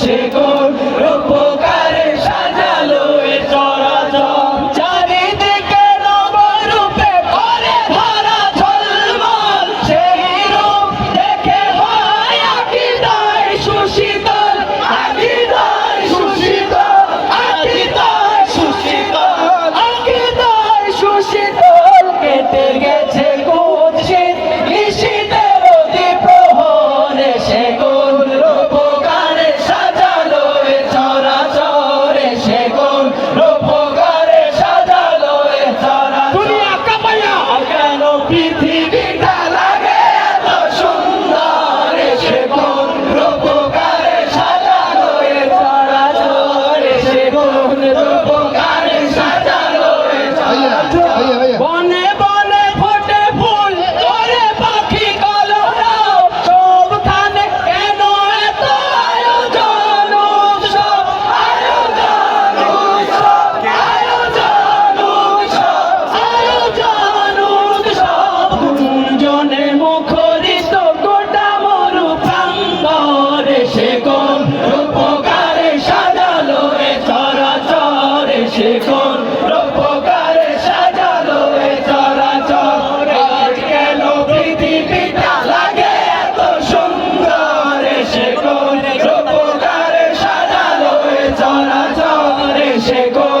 সে শিখন, রূপকারে সাজালো এ চরাচর। আজ কেন পৃথিবীটা লাগে এত সুন্দর? শিখন, রূপকারে সাজালো এ চরাচর। শিখন